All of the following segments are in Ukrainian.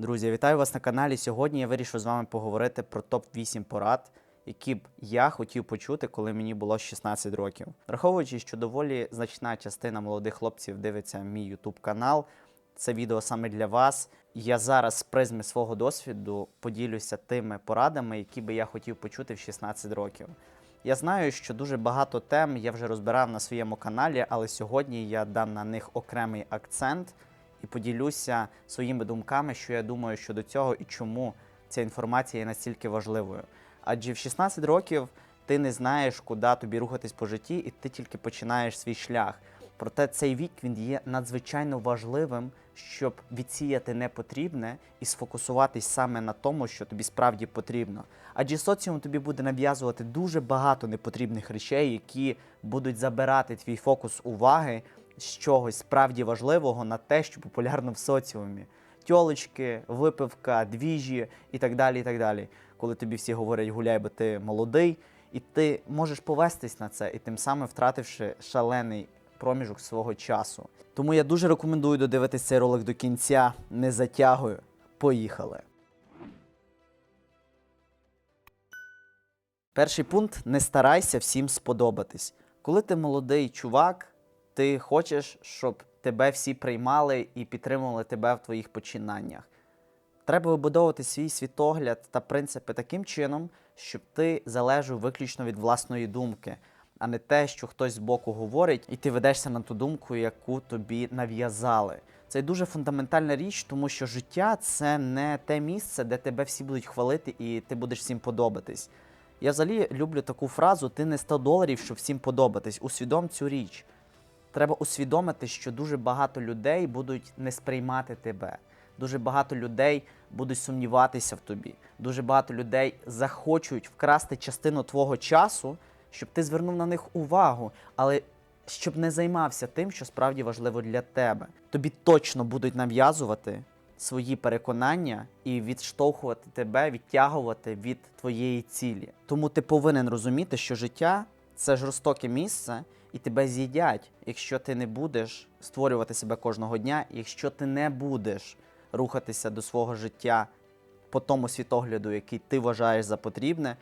Друзі, вітаю вас на каналі. Сьогодні я вирішив з вами поговорити про топ-8 порад, які б я хотів почути, коли мені було 16 років. Враховуючи, що доволі значна частина молодих хлопців дивиться мій YouTube канал. Це відео саме для вас. Я зараз з призми свого досвіду поділюся тими порадами, які би я хотів почути в 16 років. Я знаю, що дуже багато тем я вже розбирав на своєму каналі, але сьогодні я дам на них окремий акцент і поділюся своїми думками, що я думаю щодо цього і чому ця інформація є настільки важливою. Адже в 16 років ти не знаєш, куди тобі рухатись по житті, і ти тільки починаєш свій шлях. Проте цей вік він є надзвичайно важливим, щоб відсіяти непотрібне і сфокусуватись саме на тому, що тобі справді потрібно. Адже соціум тобі буде нав'язувати дуже багато непотрібних речей, які будуть забирати твій фокус уваги з чогось справді важливого на те, що популярно в соціумі. Тьолочки, випивка, двіжі і так далі. і так далі. Коли тобі всі говорять гуляй, бо ти молодий, і ти можеш повестись на це, і тим самим втративши шалений проміжок свого часу. Тому я дуже рекомендую додивитись цей ролик до кінця. Не затягую. Поїхали. Перший пункт не старайся всім сподобатись. Коли ти молодий чувак, ти хочеш, щоб тебе всі приймали і підтримували тебе в твоїх починаннях. Треба вибудовувати свій світогляд та принципи таким чином, щоб ти залежав виключно від власної думки, а не те, що хтось збоку говорить, і ти ведешся на ту думку, яку тобі нав'язали. Це дуже фундаментальна річ, тому що життя це не те місце, де тебе всі будуть хвалити і ти будеш всім подобатись. Я взагалі люблю таку фразу: ти не 100 доларів, щоб всім подобатись. Усвідом цю річ. Треба усвідомити, що дуже багато людей будуть не сприймати тебе. Дуже багато людей будуть сумніватися в тобі. Дуже багато людей захочуть вкрасти частину твого часу, щоб ти звернув на них увагу, але щоб не займався тим, що справді важливо для тебе. Тобі точно будуть нав'язувати свої переконання і відштовхувати тебе, відтягувати від твоєї цілі. Тому ти повинен розуміти, що життя це жорстоке місце, і тебе з'їдять, якщо ти не будеш створювати себе кожного дня, якщо ти не будеш рухатися до свого життя по тому світогляду, який ти вважаєш за потрібне.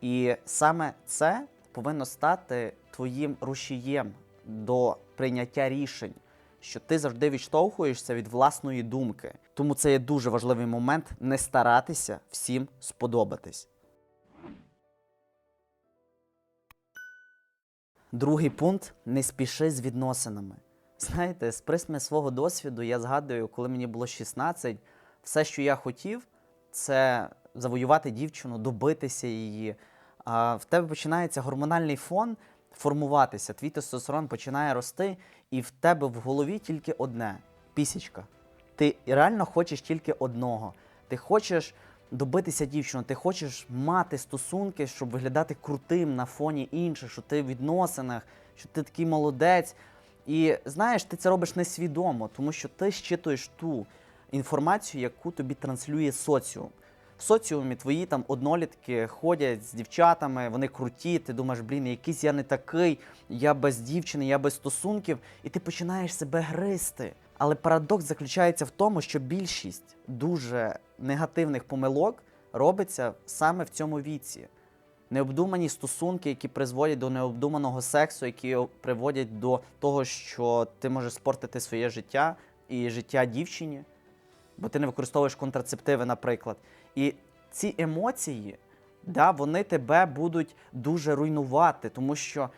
І саме це повинно стати твоїм рушієм до прийняття рішень, що ти завжди відштовхуєшся від власної думки. Тому це є дуже важливий момент не старатися всім сподобатись. Другий пункт не спіши з відносинами. Знаєте, з присми свого досвіду я згадую, коли мені було 16, все, що я хотів, це завоювати дівчину, добитися її. А в тебе починається гормональний фон формуватися, твій тестостерон починає рости, і в тебе в голові тільки одне пісічка. Ти реально хочеш тільки одного. Ти хочеш добитися дівчину, ти хочеш мати стосунки, щоб виглядати крутим на фоні інших, що ти в відносинах, що ти такий молодець. І знаєш, ти це робиш несвідомо, тому що ти щитуєш ту інформацію, яку тобі транслює соціум. В соціумі твої там однолітки ходять з дівчатами, вони круті, ти думаєш, блін, якийсь я не такий, я без дівчини, я без стосунків, і ти починаєш себе гризти. Але парадокс заключається в тому, що більшість дуже негативних помилок робиться саме в цьому віці. Необдумані стосунки, які призводять до необдуманого сексу, які приводять до того, що ти можеш спортити своє життя і життя дівчині, бо ти не використовуєш контрацептиви, наприклад. І ці емоції, да, вони тебе будуть дуже руйнувати, тому що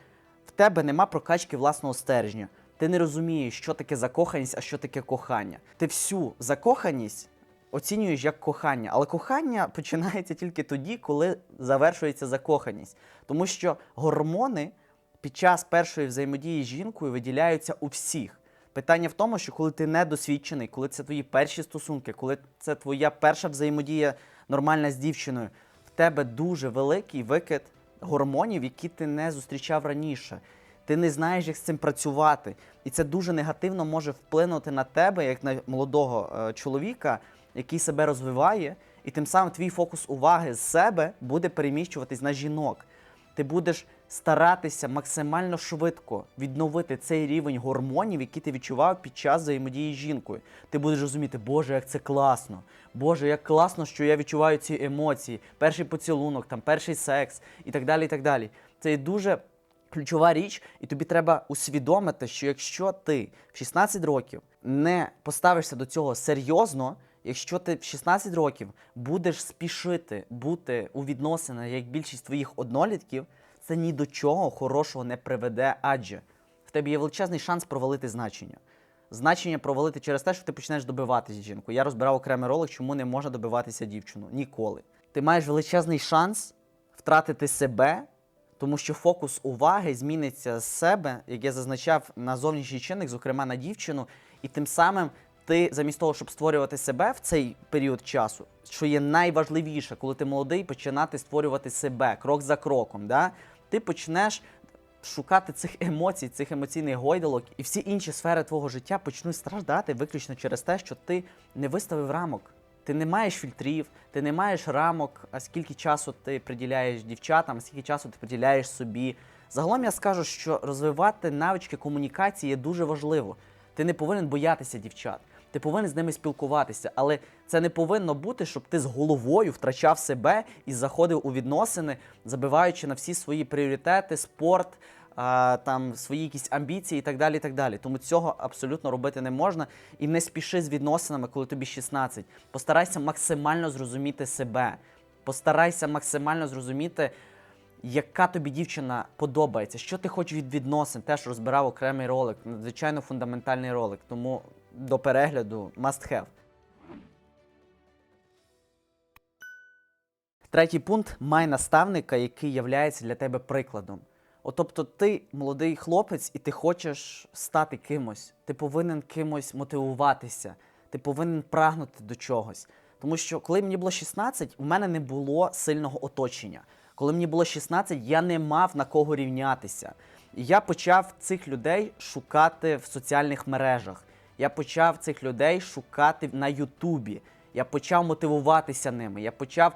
в тебе нема прокачки власного стержня. Ти не розумієш, що таке закоханість, а що таке кохання. Ти всю закоханість оцінюєш як кохання, але кохання починається тільки тоді, коли завершується закоханість. Тому що гормони під час першої взаємодії з жінкою виділяються у всіх. Питання в тому, що коли ти недосвідчений, коли це твої перші стосунки, коли це твоя перша взаємодія нормальна з дівчиною, в тебе дуже великий викид гормонів, які ти не зустрічав раніше. Ти не знаєш, як з цим працювати. І це дуже негативно може вплинути на тебе, як на молодого е, чоловіка, який себе розвиває, і тим самим твій фокус уваги з себе буде переміщуватись на жінок. Ти будеш старатися максимально швидко відновити цей рівень гормонів, який ти відчував під час взаємодії з жінкою. Ти будеш розуміти, Боже, як це класно. Боже, як класно, що я відчуваю ці емоції, перший поцілунок, там перший секс і так далі. і так далі. Це дуже ключова річ, і тобі треба усвідомити, що якщо ти в 16 років не поставишся до цього серйозно, якщо ти в 16 років будеш спішити бути у відносинах, як більшість твоїх однолітків, це ні до чого хорошого не приведе, адже в тебе є величезний шанс провалити значення. Значення провалити через те, що ти почнеш добиватися жінку. Я розбирав окремий ролик, чому не можна добиватися дівчину. Ніколи. Ти маєш величезний шанс втратити себе, тому що фокус уваги зміниться з себе, як я зазначав, на зовнішній чинник, зокрема на дівчину, і тим самим ти, замість того, щоб створювати себе в цей період часу, що є найважливіше, коли ти молодий, починати створювати себе крок за кроком. Да? Ти почнеш шукати цих емоцій, цих емоційних гойдалок, і всі інші сфери твого життя почнуть страждати виключно через те, що ти не виставив рамок. Ти не маєш фільтрів, ти не маєш рамок, а скільки часу ти приділяєш дівчатам, скільки часу ти приділяєш собі. Загалом я скажу, що розвивати навички комунікації є дуже важливо. Ти не повинен боятися дівчат, ти повинен з ними спілкуватися, але це не повинно бути, щоб ти з головою втрачав себе і заходив у відносини, забиваючи на всі свої пріоритети, спорт, там свої якісь амбіції і так далі. і так далі. Тому цього абсолютно робити не можна. І не спіши з відносинами, коли тобі 16. Постарайся максимально зрозуміти себе. Постарайся максимально зрозуміти, яка тобі дівчина подобається, що ти хочеш від відносин. Теж розбирав окремий ролик, надзвичайно фундаментальний ролик. Тому до перегляду must have. Третій пункт май наставника, який являється для тебе прикладом. От, тобто, ти молодий хлопець, і ти хочеш стати кимось. Ти повинен кимось мотивуватися, ти повинен прагнути до чогось. Тому що коли мені було 16, у мене не було сильного оточення. Коли мені було 16, я не мав на кого рівнятися. І я почав цих людей шукати в соціальних мережах. Я почав цих людей шукати на Ютубі. Я почав мотивуватися ними. Я почав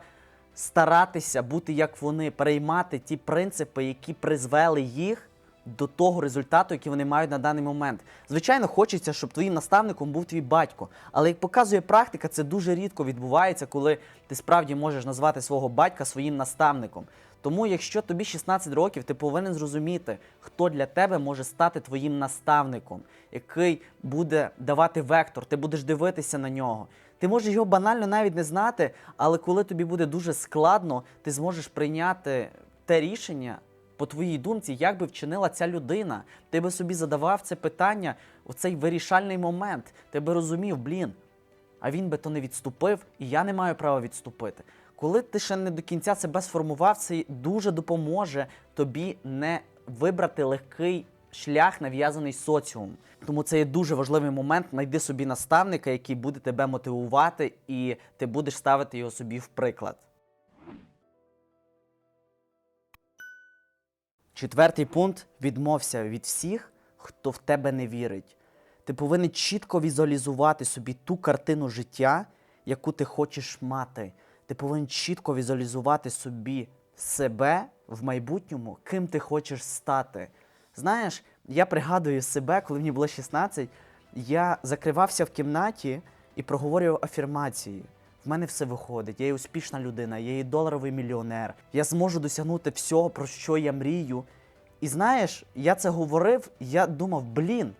старатися бути як вони, переймати ті принципи, які призвели їх до того результату, який вони мають на даний момент. Звичайно, хочеться, щоб твоїм наставником був твій батько. Але як показує практика, це дуже рідко відбувається, коли ти справді можеш назвати свого батька своїм наставником. Тому, якщо тобі 16 років, ти повинен зрозуміти, хто для тебе може стати твоїм наставником, який буде давати вектор, ти будеш дивитися на нього. Ти можеш його банально навіть не знати, але коли тобі буде дуже складно, ти зможеш прийняти те рішення по твоїй думці, як би вчинила ця людина. Ти би собі задавав це питання у цей вирішальний момент. Ти би розумів, блін, а він би то не відступив, і я не маю права відступити. Коли ти ще не до кінця себе сформував, це дуже допоможе тобі не вибрати легкий шлях, нав'язаний соціумом. Тому це є дуже важливий момент. Найди собі наставника, який буде тебе мотивувати, і ти будеш ставити його собі в приклад. Четвертий пункт відмовся від всіх, хто в тебе не вірить. Ти повинен чітко візуалізувати собі ту картину життя, яку ти хочеш мати. Ти повинен чітко візуалізувати собі себе в майбутньому, ким ти хочеш стати. Знаєш, я пригадую себе, коли мені було 16, я закривався в кімнаті і проговорював афірмації. В мене все виходить, я є успішна людина, я є доларовий мільйонер. Я зможу досягнути всього, про що я мрію. І знаєш, я це говорив, я думав, блін,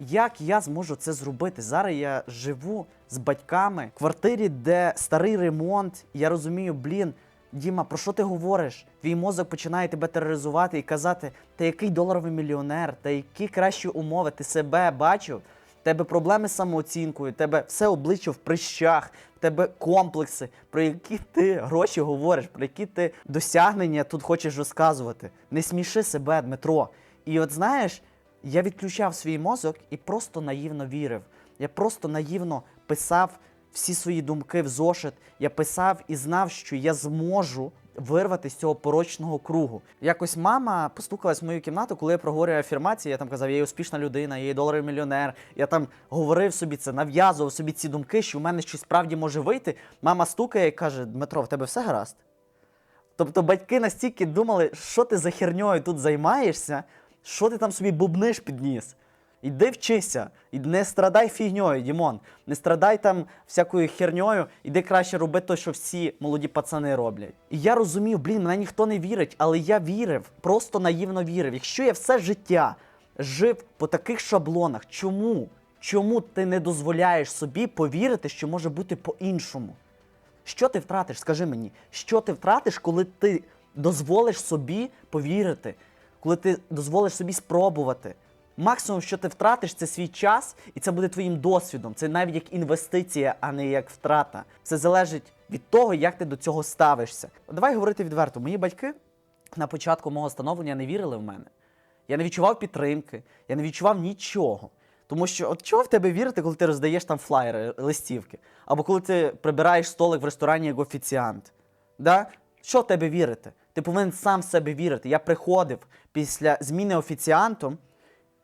як я зможу це зробити? Зараз я живу з батьками в квартирі, де старий ремонт. Я розумію, блін, Діма, про що ти говориш? Твій мозок починає тебе тероризувати і казати, та який доларовий мільйонер, та які кращі умови, ти себе бачив. Тебе проблеми з самооцінкою, тебе все обличчя в прищах, в тебе комплекси, про які ти гроші говориш, про які ти досягнення тут хочеш розказувати. Не сміши себе, Дмитро. І от знаєш, я відключав свій мозок і просто наївно вірив. Я просто наївно писав всі свої думки в зошит. Я писав і знав, що я зможу вирвати з цього порочного кругу. Якось мама постукалась в мою кімнату, коли я проговорював афірмації. Я там казав, я є успішна людина, я є доларовий мільйонер. Я там говорив собі це, нав'язував собі ці думки, що в мене щось справді може вийти. Мама стукає і каже: Дмитро, в тебе все гаразд? Тобто батьки настільки думали, що ти за херньою тут займаєшся, що ти там собі бубниш під ніс. Іди вчися, і не страдай фігньою, Дімон. Не страдай там всякою херньою, іди краще роби те, що всі молоді пацани роблять. І я розумів, блін, мене ніхто не вірить, але я вірив, просто наївно вірив. Якщо я все життя жив по таких шаблонах, чому? Чому ти не дозволяєш собі повірити, що може бути по-іншому? Що ти втратиш? Скажи мені, що ти втратиш, коли ти дозволиш собі повірити, коли ти дозволиш собі спробувати? Максимум, що ти втратиш, це свій час, і це буде твоїм досвідом. Це навіть як інвестиція, а не як втрата. Це залежить від того, як ти до цього ставишся. Давай говорити відверто. Мої батьки на початку мого становлення не вірили в мене. Я не відчував підтримки, я не відчував нічого. Тому що от чого в тебе вірити, коли ти роздаєш там флаєри, листівки? Або коли ти прибираєш столик в ресторані як офіціант? Да? Що в тебе вірити? Ти повинен сам в себе вірити. Я приходив після зміни офіціантом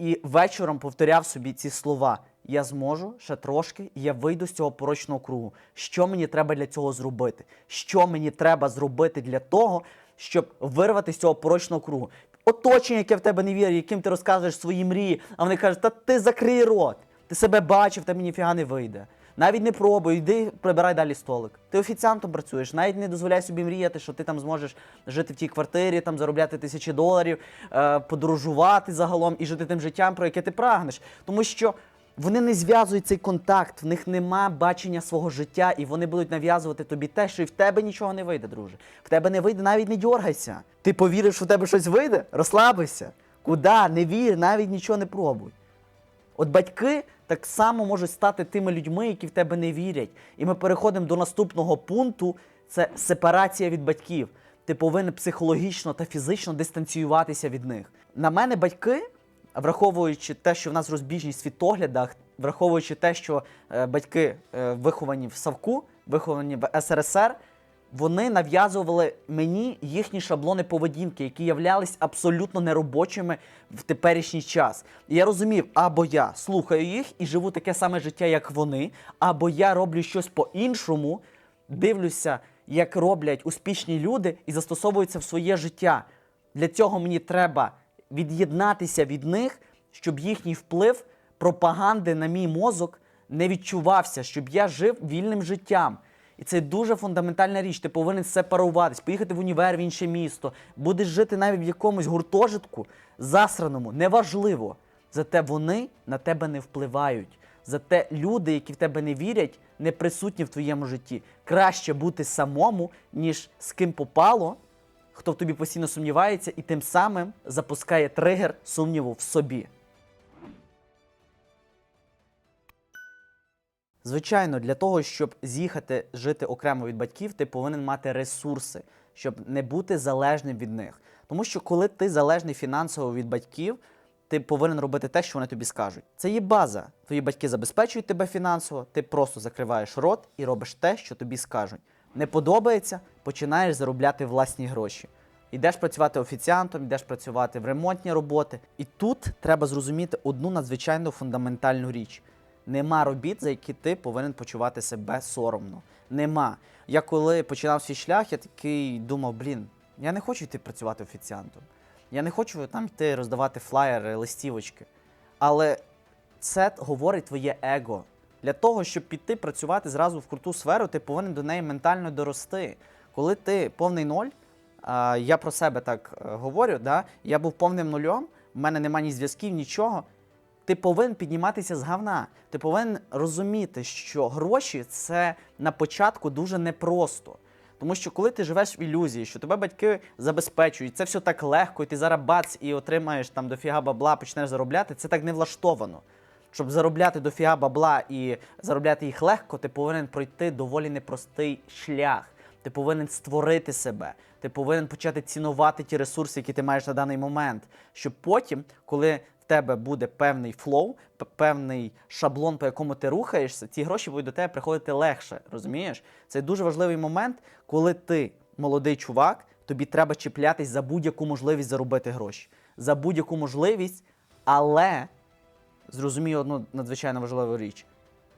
і вечором повторяв собі ці слова. Я зможу ще трошки, і я вийду з цього порочного кругу. Що мені треба для цього зробити? Що мені треба зробити для того, щоб вирвати з цього порочного кругу? Оточення, яке в тебе не вірить, яким ти розказуєш свої мрії, а вони кажуть, та ти закрий рот, ти себе бачив, та мені ніфіга не вийде. Навіть не пробуй, йди прибирай далі столик. Ти офіціантом працюєш, навіть не дозволяй собі мріяти, що ти там зможеш жити в тій квартирі, там заробляти тисячі доларів, е, подорожувати загалом і жити тим життям, про яке ти прагнеш. Тому що вони не зв'язують цей контакт, в них нема бачення свого життя, і вони будуть нав'язувати тобі те, що і в тебе нічого не вийде, друже. В тебе не вийде, навіть не дьоргайся. Ти повіриш, що в тебе щось вийде? Розслабися. Куда? Не вір, навіть нічого не пробуй. От батьки так само можуть стати тими людьми, які в тебе не вірять. І ми переходимо до наступного пункту: це сепарація від батьків. Ти повинен психологічно та фізично дистанціюватися від них. На мене батьки, враховуючи те, що в нас розбіжність в світоглядах, враховуючи те, що е, батьки е, виховані в Савку, виховані в СРСР, вони нав'язували мені їхні шаблони поведінки, які являлись абсолютно неробочими в теперішній час. І я розумів, або я слухаю їх і живу таке саме життя, як вони, або я роблю щось по-іншому, дивлюся, як роблять успішні люди і застосовуються в своє життя. Для цього мені треба від'єднатися від них, щоб їхній вплив пропаганди на мій мозок не відчувався, щоб я жив вільним життям. І це дуже фундаментальна річ. Ти повинен сепаруватись, поїхати в універ в інше місто, будеш жити навіть в якомусь гуртожитку засраному, неважливо. Зате вони на тебе не впливають. Зате люди, які в тебе не вірять, не присутні в твоєму житті. Краще бути самому, ніж з ким попало, хто в тобі постійно сумнівається, і тим самим запускає тригер сумніву в собі. Звичайно, для того, щоб з'їхати жити окремо від батьків, ти повинен мати ресурси, щоб не бути залежним від них. Тому що коли ти залежний фінансово від батьків, ти повинен робити те, що вони тобі скажуть. Це є база. Твої батьки забезпечують тебе фінансово, ти просто закриваєш рот і робиш те, що тобі скажуть. Не подобається, починаєш заробляти власні гроші. Йдеш працювати офіціантом, йдеш працювати в ремонтні роботи. І тут треба зрозуміти одну надзвичайно фундаментальну річ. Нема робіт, за які ти повинен почувати себе соромно. Нема. Я коли починав свій шлях, я такий думав, блін, я не хочу йти працювати офіціантом. Я не хочу там йти роздавати флаєри, листівочки. Але це говорить твоє его. Для того, щоб піти працювати зразу в круту сферу, ти повинен до неї ментально дорости. Коли ти повний ноль, я про себе так е, говорю, да? я був повним нульом, в мене немає ні зв'язків, нічого. Ти повинен підніматися з говна. Ти повинен розуміти, що гроші це на початку дуже непросто. Тому що коли ти живеш в ілюзії, що тебе батьки забезпечують, це все так легко, і ти зараз бац і отримаєш там дофіга бабла, почнеш заробляти, це так не влаштовано. Щоб заробляти дофіга бабла і заробляти їх легко, ти повинен пройти доволі непростий шлях. Ти повинен створити себе, ти повинен почати цінувати ті ресурси, які ти маєш на даний момент. Щоб потім, коли тебе буде певний флоу, певний шаблон, по якому ти рухаєшся, ці гроші будуть до тебе приходити легше. Розумієш? Це дуже важливий момент, коли ти молодий чувак, тобі треба чіплятись за будь-яку можливість заробити гроші, за будь-яку можливість, але зрозумій одну надзвичайно важливу річ: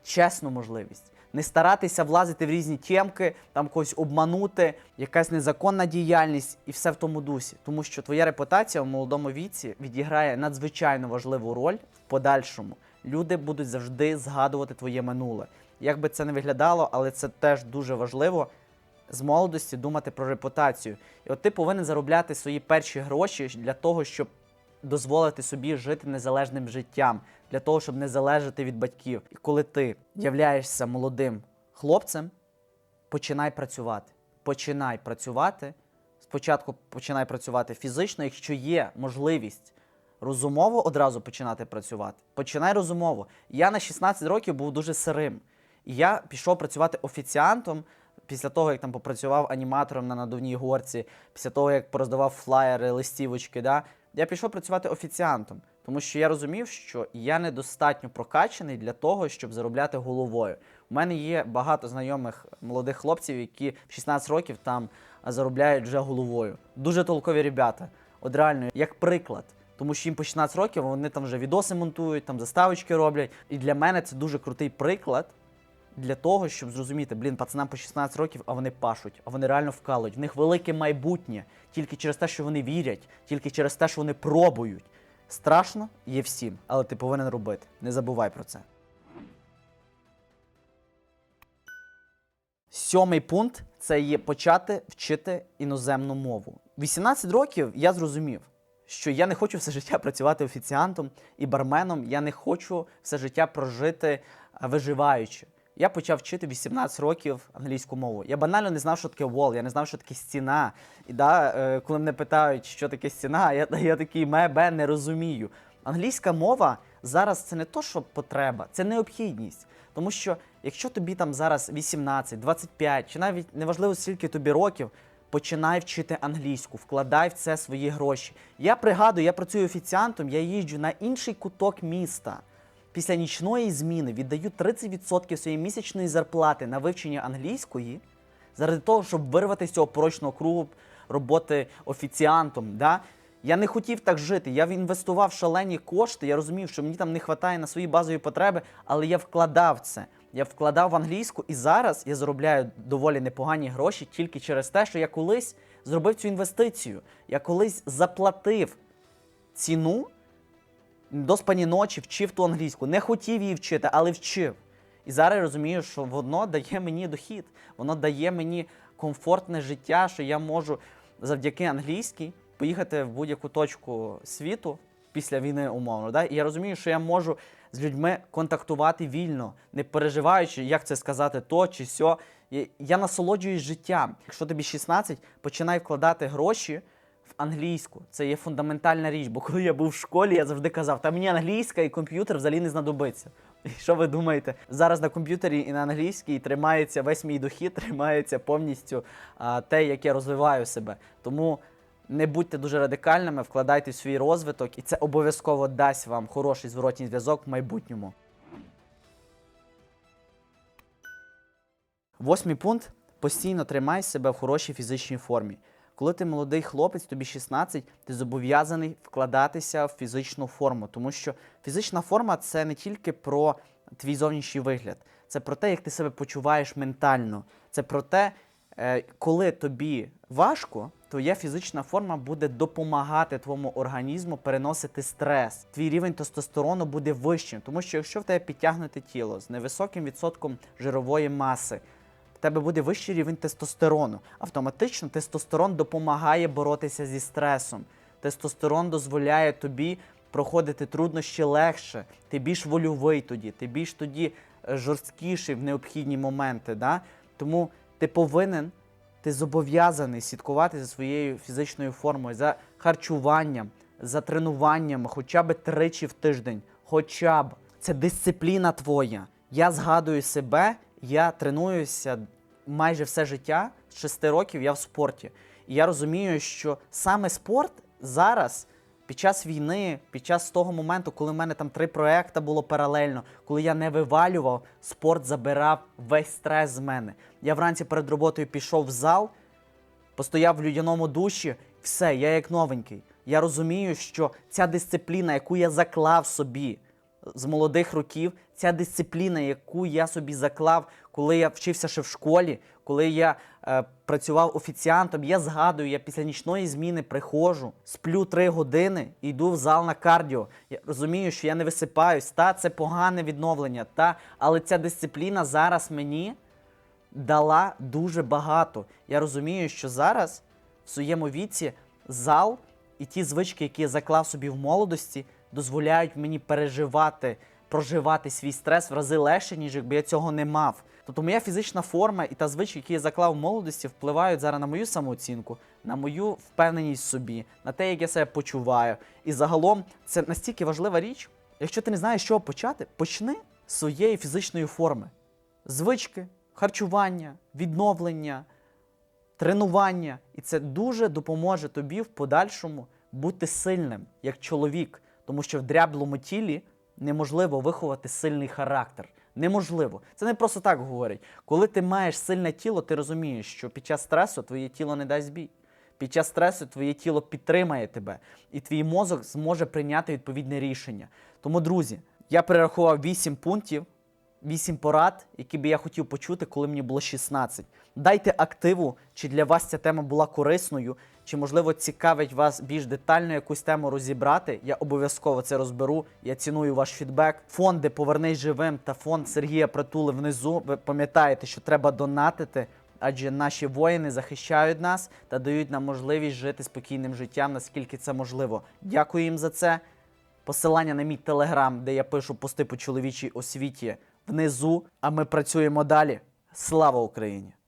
чесну можливість. Не старатися влазити в різні тємки, там когось обманути, якась незаконна діяльність і все в тому дусі. Тому що твоя репутація в молодому віці відіграє надзвичайно важливу роль в подальшому. Люди будуть завжди згадувати твоє минуле. Як би це не виглядало, але це теж дуже важливо з молодості думати про репутацію. І от ти повинен заробляти свої перші гроші для того, щоб дозволити собі жити незалежним життям, для того, щоб не залежати від батьків. І коли ти являєшся молодим хлопцем, починай працювати. Починай працювати. Спочатку починай працювати фізично, якщо є можливість розумово одразу починати працювати. Починай розумово. Я на 16 років був дуже сирим. І я пішов працювати офіціантом після того, як там попрацював аніматором на надувній горці, після того, як пороздавав флаєри, листівочки. Да? Я пішов працювати офіціантом, тому що я розумів, що я недостатньо прокачаний для того, щоб заробляти головою. У мене є багато знайомих молодих хлопців, які в 16 років там заробляють вже головою. Дуже толкові ребята. От реально, як приклад. Тому що їм по 16 років вони там вже відоси монтують, там заставочки роблять. І для мене це дуже крутий приклад для того, щоб зрозуміти, блін, пацанам по 16 років, а вони пашуть, а вони реально вкалують. В них велике майбутнє тільки через те, що вони вірять, тільки через те, що вони пробують. Страшно є всім, але ти повинен робити. Не забувай про це. Сьомий пункт це є почати вчити іноземну мову. 18 років я зрозумів, що я не хочу все життя працювати офіціантом і барменом. Я не хочу все життя прожити виживаючи. Я почав вчити 18 років англійську мову. Я банально не знав, що таке wall, я не знав, що таке стіна. І да, е, коли мене питають, що таке стіна, я, я такий ме-бе не розумію. Англійська мова зараз це не то, що потреба, це необхідність. Тому що якщо тобі там зараз 18, 25, чи навіть неважливо скільки тобі років, починай вчити англійську, вкладай в це свої гроші. Я пригадую, я працюю офіціантом, я їжджу на інший куток міста. Після нічної зміни віддаю 30% своєї місячної зарплати на вивчення англійської заради того, щоб вирвати з цього порочного кругу роботи офіціантом. Да? Я не хотів так жити. Я інвестував шалені кошти. Я розумів, що мені там не вистачає на свої базові потреби, але я вкладав це. Я вкладав в англійську, і зараз я заробляю доволі непогані гроші тільки через те, що я колись зробив цю інвестицію. Я колись заплатив ціну до спані ночі вчив ту англійську. Не хотів її вчити, але вчив. І зараз я розумію, що воно дає мені дохід, воно дає мені комфортне життя, що я можу завдяки англійській поїхати в будь-яку точку світу після війни умовно. Да? І я розумію, що я можу з людьми контактувати вільно, не переживаючи, як це сказати, то чи сьо. Я- насолоджуюсь життям. Якщо тобі 16, починай вкладати гроші англійську. Це є фундаментальна річ. Бо коли я був в школі, я завжди казав, та мені англійська і комп'ютер взагалі не знадобиться. І що ви думаєте? Зараз на комп'ютері і на англійській тримається весь мій дохід, тримається повністю а, те, як я розвиваю себе. Тому не будьте дуже радикальними, вкладайте в свій розвиток, і це обов'язково дасть вам хороший зворотній зв'язок в майбутньому. Восьмий пункт постійно тримай себе в хорошій фізичній формі. Коли ти молодий хлопець, тобі 16, ти зобов'язаний вкладатися в фізичну форму, тому що фізична форма це не тільки про твій зовнішній вигляд, це про те, як ти себе почуваєш ментально. Це про те, е, коли тобі важко, твоя фізична форма буде допомагати твоєму організму переносити стрес. Твій рівень тестостерону буде вищим, тому що якщо в тебе підтягнуте тіло з невисоким відсотком жирової маси, тебе буде вищий рівень тестостерону. Автоматично тестостерон допомагає боротися зі стресом. Тестостерон дозволяє тобі проходити труднощі легше. Ти більш вольовий тоді, ти більш тоді е, жорсткіший в необхідні моменти. Да? Тому ти повинен, ти зобов'язаний слідкувати за своєю фізичною формою, за харчуванням, за тренуваннями, хоча б тричі в тиждень. Хоча б це дисципліна твоя. Я згадую себе, я тренуюся майже все життя, з 6 років я в спорті. І я розумію, що саме спорт зараз, під час війни, під час того моменту, коли в мене там три проекти було паралельно, коли я не вивалював, спорт забирав весь стрес з мене. Я вранці перед роботою пішов в зал, постояв в людяному душі, все, я як новенький. Я розумію, що ця дисципліна, яку я заклав собі з молодих років, ця дисципліна, яку я собі заклав, коли я вчився ще в школі, коли я е, працював офіціантом, я згадую, я після нічної зміни приходжу, сплю три години і йду в зал на кардіо. Я розумію, що я не висипаюсь, та це погане відновлення, та але ця дисципліна зараз мені дала дуже багато. Я розумію, що зараз в своєму віці зал і ті звички, які я заклав собі в молодості, дозволяють мені переживати, проживати свій стрес в рази легше, ніж якби я цього не мав. Тобто моя фізична форма і та звички, які я заклав в молодості, впливають зараз на мою самооцінку, на мою впевненість в собі, на те, як я себе почуваю. І загалом це настільки важлива річ. Якщо ти не знаєш, з чого почати, почни з своєї фізичної форми звички, харчування, відновлення, тренування. І це дуже допоможе тобі в подальшому бути сильним як чоловік, тому що в дряблому тілі неможливо виховати сильний характер. Неможливо. Це не просто так говорять. Коли ти маєш сильне тіло, ти розумієш, що під час стресу твоє тіло не дасть бій. Під час стресу твоє тіло підтримає тебе, і твій мозок зможе прийняти відповідне рішення. Тому, друзі, я перерахував 8 пунктів, 8 порад, які би я хотів почути, коли мені було 16. Дайте активу, чи для вас ця тема була корисною, чи, можливо, цікавить вас більш детально якусь тему розібрати. Я обов'язково це розберу. Я ціную ваш фідбек. Фонди Повернись живим та фонд Сергія Притули внизу. Ви пам'ятаєте, що треба донатити. Адже наші воїни захищають нас та дають нам можливість жити спокійним життям, наскільки це можливо. Дякую їм за це. Посилання на мій телеграм, де я пишу пости по чоловічій освіті внизу. А ми працюємо далі. Слава Україні!